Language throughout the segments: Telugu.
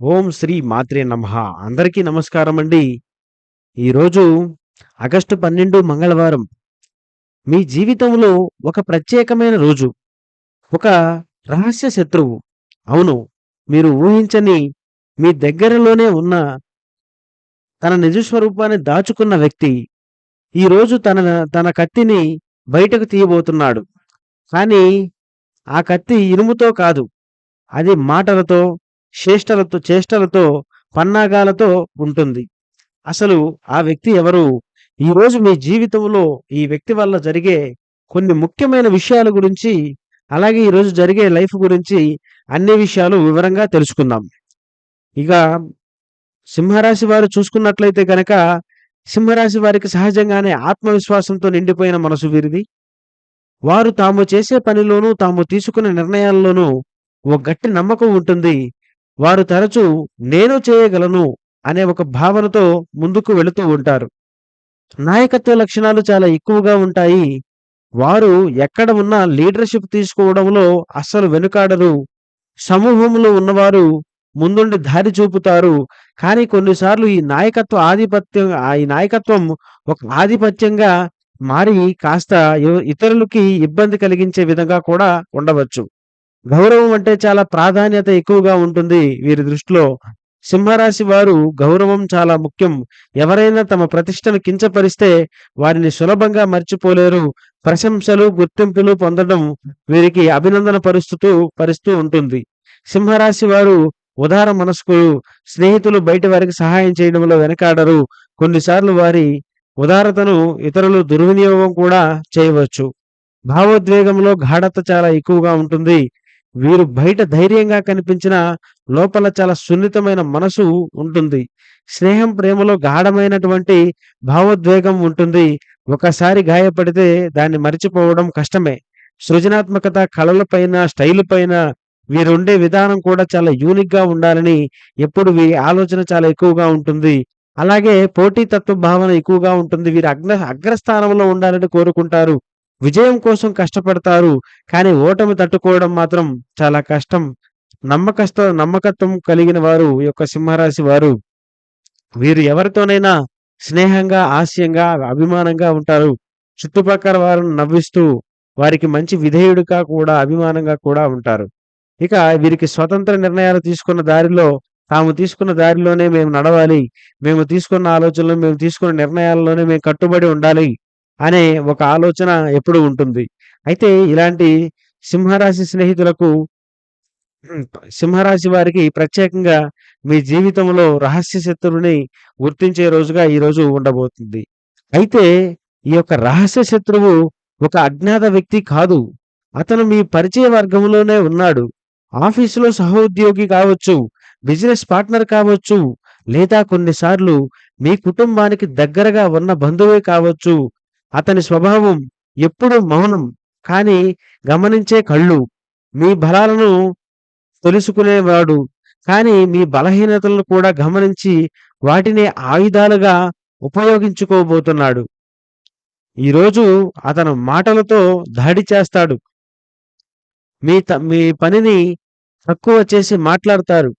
ఓం శ్రీ మాత్రే నమ. అందరికీ నమస్కారం అండి ఈరోజు ఆగస్టు పన్నెండు మంగళవారం. మీ జీవితంలో ఒక ప్రత్యేకమైన రోజు. ఒక రహస్య శత్రువు. అవును మీరు ఊహించని మీ దగ్గరలోనే ఉన్న తన నిజ స్వరూపాన్ని దాచుకున్న వ్యక్తి. ఈరోజు తన తన కత్తిని బయటకు తీయబోతున్నాడు. కానీ ఆ కత్తి ఇనుముతో కాదు అది మాటలతో చేష్టలతో చేష్టలతో పన్నాగాలతో ఉంటుంది. అసలు ఆ వ్యక్తి ఎవరు? ఈరోజు మీ జీవితంలో ఈ వ్యక్తి వల్ల జరిగే కొన్ని ముఖ్యమైన విషయాల గురించి అలాగే ఈరోజు జరిగే లైఫ్ గురించి అన్ని విషయాలు వివరంగా తెలుసుకుందాం. ఇక సింహరాశి వారు చూసుకున్నట్లయితే గనక సింహరాశి వారికి సహజంగానే ఆత్మవిశ్వాసంతో నిండిపోయిన మనసు వీరిది. వారు తాము చేసే పనిలోనూ తాము తీసుకునే నిర్ణయాల్లోనూ ఓ గట్టి నమ్మకం ఉంటుంది. వారు తరచూ నేను చేయగలను అనే ఒక భావనతో ముందుకు వెళుతూ ఉంటారు. నాయకత్వ లక్షణాలు చాలా ఎక్కువగా ఉంటాయి. వారు ఎక్కడ ఉన్నా లీడర్షిప్ తీసుకోవడంలో అస్సలు వెనుకాడరు. సమూహంలో ఉన్నవారు ముందుండి దారి చూపుతారు. కానీ కొన్నిసార్లు ఈ నాయకత్వ ఆధిపత్యం ఆ ఈ నాయకత్వం ఒక ఆధిపత్యంగా మారి కాస్త ఇతరులకి ఇబ్బంది కలిగించే విధంగా కూడా ఉండవచ్చు. గౌరవం అంటే చాలా ప్రాధాన్యత ఎక్కువగా ఉంటుంది వీరి దృష్టిలో. సింహరాశి వారు గౌరవం చాలా ముఖ్యం. ఎవరైనా తమ ప్రతిష్టను కించపరిస్తే వారిని సులభంగా మర్చిపోలేరు. ప్రశంసలు గుర్తింపులు పొందడం వీరికి అభినందన పరుస్తూ పరుస్తూ ఉంటుంది. సింహరాశి వారు ఉదార మనస్కులు స్నేహితులు బయటి వారికి సహాయం చేయడంలో వెనకాడరు. కొన్నిసార్లు వారి ఉదారతను ఇతరులు దుర్వినియోగం కూడా చేయవచ్చు. భావోద్వేగంలో గాఢత చాలా ఎక్కువగా ఉంటుంది. వీరు బయట ధైర్యంగా కనిపించిన లోపల చాలా సున్నితమైన మనసు ఉంటుంది. స్నేహం ప్రేమలో గాఢమైనటువంటి భావోద్వేగం ఉంటుంది. ఒకసారి గాయపడితే దాన్ని మరిచిపోవడం కష్టమే. సృజనాత్మకత కళల పైన స్టైల్ పైన వీరుండే విధానం కూడా చాలా యూనిక్గా ఉండాలని ఎప్పుడు వీరి ఆలోచన చాలా ఎక్కువగా ఉంటుంది. అలాగే పోటీతత్వ భావన ఎక్కువగా ఉంటుంది. వీరు అగ్ర అగ్రస్థానంలో ఉండాలని కోరుకుంటారు. విజయం కోసం కష్టపడతారు కానీ ఓటమి తట్టుకోవడం మాత్రం చాలా కష్టం. నమ్మకస్త నమ్మకత్వం కలిగిన వారు యొక్క సింహరాశి వారు. వీరు ఎవరితోనైనా స్నేహంగా ఆశయంగా అభిమానంగా ఉంటారు. చుట్టుపక్కల వారిని నవ్విస్తూ వారికి మంచి విధేయుడిగా కూడా అభిమానంగా కూడా ఉంటారు. ఇక వీరికి స్వతంత్ర నిర్ణయాలు తీసుకున్న దారిలో తాము తీసుకున్న దారిలోనే మేము నడవాలి. మేము తీసుకున్న ఆలోచనలు మేము తీసుకున్న నిర్ణయాల్లోనే మేము కట్టుబడి ఉండాలి. అనే ఒక ఆలోచన ఎప్పుడు ఉంటుంది. అయితే ఇలాంటి సింహరాశి స్నేహితులకు సింహరాశి వారికి ప్రత్యేకంగా మీ జీవితంలో రహస్య శత్రువుని గుర్తించే రోజుగా ఈ రోజు ఉండబోతుంది. అయితే ఈ యొక్క రహస్య శత్రువు ఒక అజ్ఞాత వ్యక్తి కాదు. అతను మీ పరిచయ వర్గంలోనే ఉన్నాడు. ఆఫీసులో సహోద్యోగి కావచ్చు బిజినెస్ పార్ట్నర్ కావచ్చు లేదా కొన్నిసార్లు మీ కుటుంబానికి దగ్గరగా ఉన్న బంధువే కావచ్చు అతని స్వభావం ఎప్పుడూ మౌనం కానీ గమనించే కళ్ళు మీ బలాలను తెలుసుకునేవాడు కానీ మీ బలహీనతలను కూడా గమనించి వాటిని ఆయుధాలుగా ఉపయోగించుకోబోతున్నాడు. ఈరోజు అతను మాటలతో దాడి చేస్తాడు. మీ త- మీ పనిని తక్కువ చేసి మాట్లాడతారు.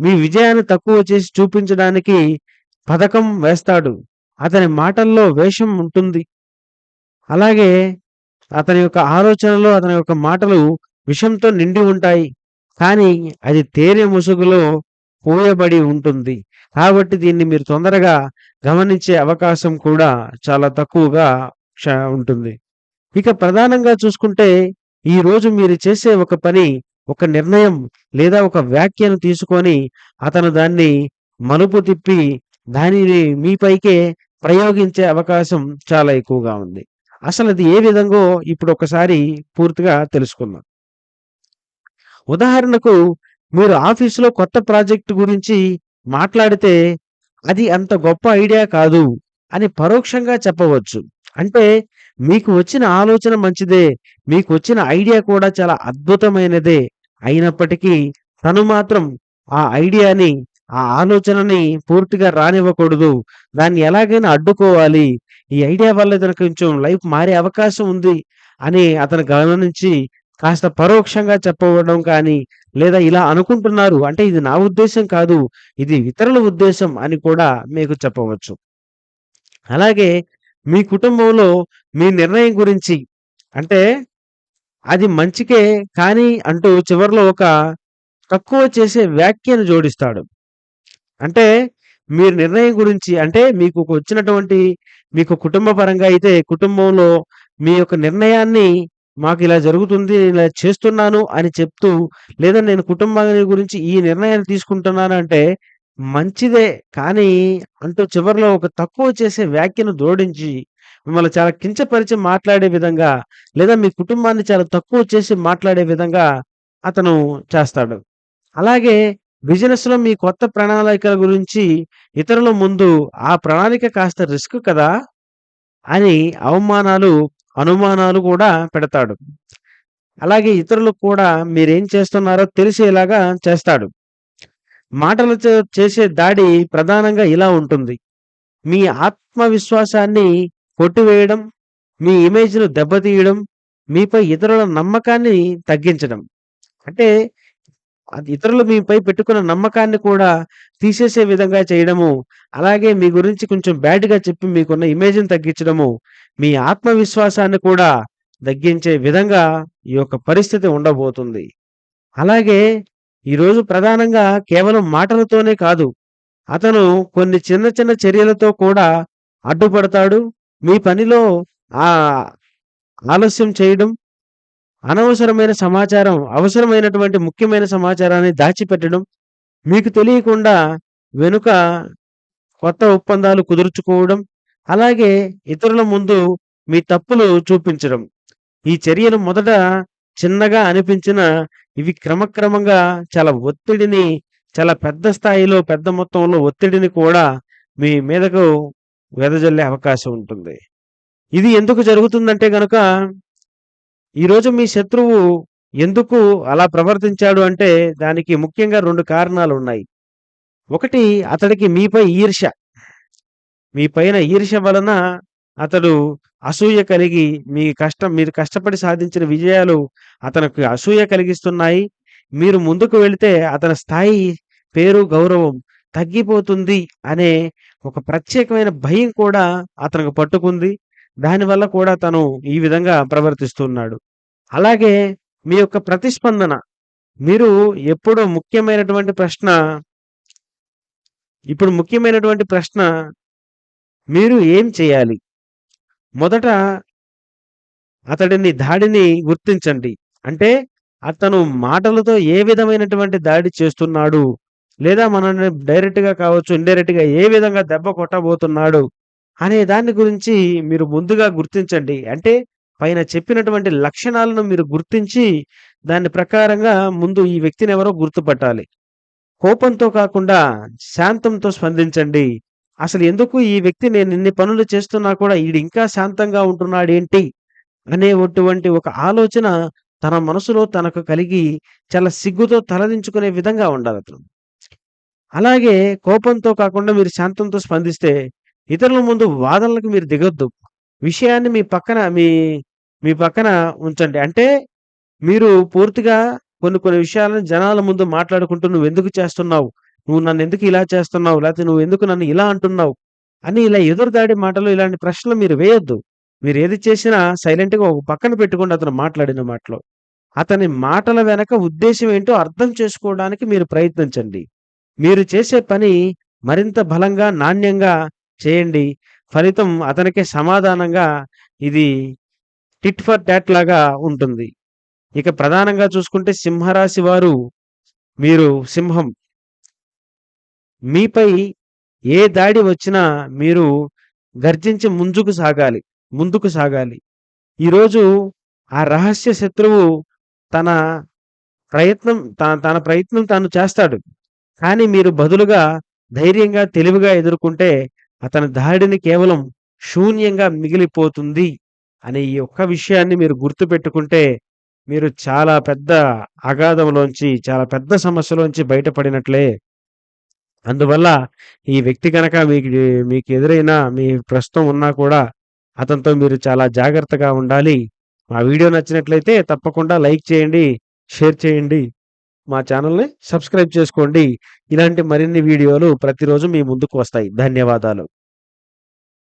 మీ విజయాన్ని తక్కువ చేసి చూపించడానికి పథకం వేస్తాడు. అతని మాటల్లో వేషం ఉంటుంది. అలాగే అతని యొక్క ఆలోచనలు అతని యొక్క మాటలు విషంతో నిండి ఉంటాయి. కానీ అది తేనె ముసుగులో పోయబడి ఉంటుంది. కాబట్టి దీన్ని మీరు తొందరగా గమనించే అవకాశం కూడా చాలా తక్కువగా ఉంటుంది. ఇక ప్రధానంగా చూసుకుంటే ఈ రోజు మీరు చేసే ఒక పని ఒక నిర్ణయం లేదా ఒక వ్యాఖ్యను తీసుకొని అతను దాన్ని మలుపు తిప్పి దానిని మీపైకే ప్రయోగించే అవకాశం చాలా ఎక్కువగా ఉంది. అసలు అది ఏ విధంగా ఇప్పుడు ఒకసారి పూర్తిగా తెలుసుకుందాం. ఉదాహరణకు మీరు ఆఫీసులో కొత్త ప్రాజెక్ట్ గురించి మాట్లాడితే అది అంత గొప్ప ఐడియా కాదు అని పరోక్షంగా చెప్పవచ్చు. అంటే మీకు వచ్చిన ఆలోచన మంచిదే మీకు వచ్చిన ఐడియా కూడా చాలా అద్భుతమైనదే అయినప్పటికీ తను మాత్రం ఆ ఐడియాని ఆ ఆలోచనని పూర్తిగా రానివ్వకూడదు. దాన్ని ఎలాగైనా అడ్డుకోవాలి. ఈ ఐడియా వల్ల ఇతను కొంచెం లైఫ్ మారే అవకాశం ఉంది అని అతను గమనించి కాస్త పరోక్షంగా చెప్పవడం కానీ, లేదా ఇలా అనుకుంటున్నారు అంటే ఇది నా ఉద్దేశం కాదు. ఇది ఇతరుల ఉద్దేశం అని కూడా మీకు చెప్పవచ్చు. అలాగే మీ కుటుంబంలో మీ నిర్ణయం గురించి అంటే అది మంచికే కానీ అంటూ చివర్లో ఒక తక్కువ చేసే వ్యాఖ్యను జోడిస్తాడు. అంటే మీరు నిర్ణయం గురించి అంటే మీకు వచ్చినటువంటి మీకు కుటుంబ పరంగా అయితే కుటుంబంలో మీ యొక్క నిర్ణయాన్ని మాకు ఇలా జరుగుతుంది. ఇలా చేస్తున్నాను అని చెప్తూ లేదా నేను కుటుంబాన్ని గురించి ఈ నిర్ణయాన్ని తీసుకుంటున్నాను అంటే మంచిదే కానీ అంటూ చివర్లో ఒక తక్కువ చేసే వ్యాఖ్యను జోడించి మిమ్మల్ని చాలా కించపరిచి మాట్లాడే విధంగా లేదా మీ కుటుంబాన్ని చాలా తక్కువ చేసి మాట్లాడే విధంగా అతను చేస్తాడు. అలాగే బిజినెస్‌లో మీ కొత్త ప్రణాళికల గురించి ఇతరుల ముందు ఆ ప్రణాళిక కాస్త రిస్క్ కదా! అని అవమానాలు, అనుమానాలు కూడా పెడతాడు. అలాగే ఇతరులకు కూడా మీరేం చేస్తున్నారో తెలిసేలాగా చేస్తాడు. మాటలతో చేసే దాడి ప్రధానంగా ఇలా ఉంటుంది. మీ ఆత్మవిశ్వాసాన్ని కొట్టివేయడం, మీ ఇమేజ్‌ను దెబ్బతీయడం, మీపై ఇతరుల నమ్మకాన్ని తగ్గించడం. అంటే ఇతరులు మీపై పెట్టుకున్న నమ్మకాన్ని కూడా తీసేసే విధంగా చేయడము, అలాగే మీ గురించి కొంచెం బ్యాడ్‌గా చెప్పి మీకున్న ఇమేజ్‌ని తగ్గించడము, మీ ఆత్మవిశ్వాసాన్ని కూడా తగ్గించే విధంగా ఈ యొక్క పరిస్థితి ఉండబోతుంది. అలాగే ఈరోజు ప్రధానంగా కేవలం మాటలతోనే కాదు, అతను కొన్ని చిన్న చిన్న చర్యలతో కూడా అడ్డుపడతాడు. మీ పనిలో ఆలస్యం చేయడం, అనవసరమైన సమాచారం, అవసరమైనటువంటి ముఖ్యమైన సమాచారాన్ని దాచిపెట్టడం, మీకు తెలియకుండా వెనుక కొత్త ఒప్పందాలు కుదుర్చుకోవడం, అలాగే ఇతరుల ముందు మీ తప్పులు చూపించడం. ఈ చర్యలు మొదట చిన్నగా అనిపించిన ఇవి క్రమక్రమంగా చాలా ఒత్తిడిని చాలా పెద్ద స్థాయిలో, పెద్ద మొత్తంలో ఒత్తిడిని కూడా మీ మీదకు వెదజల్లే అవకాశం ఉంటుంది. ఇది ఎందుకు జరుగుతుందంటే గనక ఈరోజు మీ శత్రువు ఎందుకు అలా ప్రవర్తించాడు అంటే దానికి ముఖ్యంగా రెండు కారణాలు ఉన్నాయి ఒకటి అతడికి మీపై ఈర్ష మీ పైన ఈర్ష వలన అతడు అసూయ కలిగి మీ కష్టం మీరు కష్టపడి సాధించిన విజయాలు అతనికి అసూయ కలిగిస్తున్నాయి. మీరు ముందుకు వెళితే అతని స్థాయి, పేరు, గౌరవం తగ్గిపోతుంది అనే ఒక ప్రత్యేకమైన భయం కూడా అతనికి పట్టుకుంది. దానివల్ల కూడా తను ఈ విధంగా ప్రవర్తిస్తున్నాడు. అలాగే మీ యొక్క ప్రతిస్పందన. మీరు ఎప్పుడు ముఖ్యమైనటువంటి ప్రశ్న ఇప్పుడు ముఖ్యమైనటువంటి ప్రశ్న మీరు ఏం చేయాలి? మొదట అతడిని దాడిని గుర్తించండి. అంటే అతను మాటలతో ఏ విధమైనటువంటి దాడి చేస్తున్నాడు? లేదా మనల్ని డైరెక్ట్‌గా కావచ్చు, ఇండైరెక్ట్‌గా ఏ విధంగా దెబ్బ కొట్టబోతున్నాడు? అనే దాన్ని గురించి మీరు ముందుగా గుర్తించండి. అంటే పైన చెప్పినటువంటి లక్షణాలను మీరు గుర్తించి దాని ప్రకారంగా ముందు ఈ వ్యక్తిని ఎవరో గుర్తుపట్టాలి. కోపంతో కాకుండా శాంతంతో స్పందించండి. అసలు ఎందుకు ఈ వ్యక్తి నేను ఇన్ని పనులు చేస్తున్నా కూడా ఈడింకా శాంతంగా ఉంటున్నాడేంటి? అనేటువంటి ఒక ఆలోచన తన మనసులో తనకు కలిగి చాలా సిగ్గుతో తలదించుకునే విధంగా ఉండాలతను. అలాగే కోపంతో కాకుండా మీరు శాంతంతో స్పందిస్తే ఇతరుల ముందు వాదనలకు మీరు దిగొద్దు. విషయాన్ని మీ పక్కన మీ మీ పక్కన ఉంచండి. అంటే మీరు పూర్తిగా కొన్ని కొన్ని విషయాలను జనాల ముందు మాట్లాడుకుంటూ "నువ్వెందుకు చేస్తున్నావు? నువ్వు నన్ను ఎందుకు ఇలా చేస్తున్నావు? లేకపోతే నువ్వు ఎందుకు నన్ను ఇలా అంటున్నావు?" అని ఇలా ఎదురుదాడి మాటలు ఇలాంటి ప్రశ్నలు మీరు వేయొద్దు. ఏది చేసినా సైలెంట్‌గా ఒక పక్కన పెట్టుకోండి అతను మాట్లాడిన మాటలు. అతని మాటల వెనక ఉద్దేశం ఏంటో అర్థం చేసుకోవడానికి మీరు ప్రయత్నించండి. మీరు చేసే పని మరింత బలంగా, నాణ్యంగా చేయండి. ఫలితం అతనికే సమాధానంగా ఇది టిట్ ఫర్ టాట్ లాగా ఉంటుంది. ఇక ప్రధానంగా చూసుకుంటే సింహరాశి వారు మీరు సింహం. మీపై ఏ దాడి వచ్చినా మీరు గర్జించి ముందుకు సాగాలి. ముందుకు సాగాలి. ఈరోజు ఆ రహస్య శత్రువు తన ప్రయత్నం త తన ప్రయత్నం తాను చేస్తాడు. కానీ మీరు బదులుగా ధైర్యంగా, తెలివిగా ఎదుర్కొంటే అతని దాడిని కేవలం శూన్యంగా మిగిలిపోతుంది అనే ఈ ఒక్క విషయాన్ని మీరు గుర్తుపెట్టుకుంటే మీరు చాలా పెద్ద అగాధంలోంచి, చాలా పెద్ద సమస్యలోంచి బయటపడినట్లే. అందువల్ల ఈ వ్యక్తి కనుక మీకు మీకు ఎదురైనా, మీ ప్రస్తుతం ఉన్నా కూడా అతనితో మీరు చాలా జాగ్రత్తగా ఉండాలి. మా వీడియో నచ్చినట్లయితే తప్పకుండా లైక్ చేయండి, షేర్ చేయండి. మా ఛానల్‌ని సబ్స్క్రైబ్ చేసుకోండి. ఇలాంటి మరిన్ని వీడియోలు ప్రతిరోజు మీ ముందుకు వస్తాయి. ధన్యవాదాలు.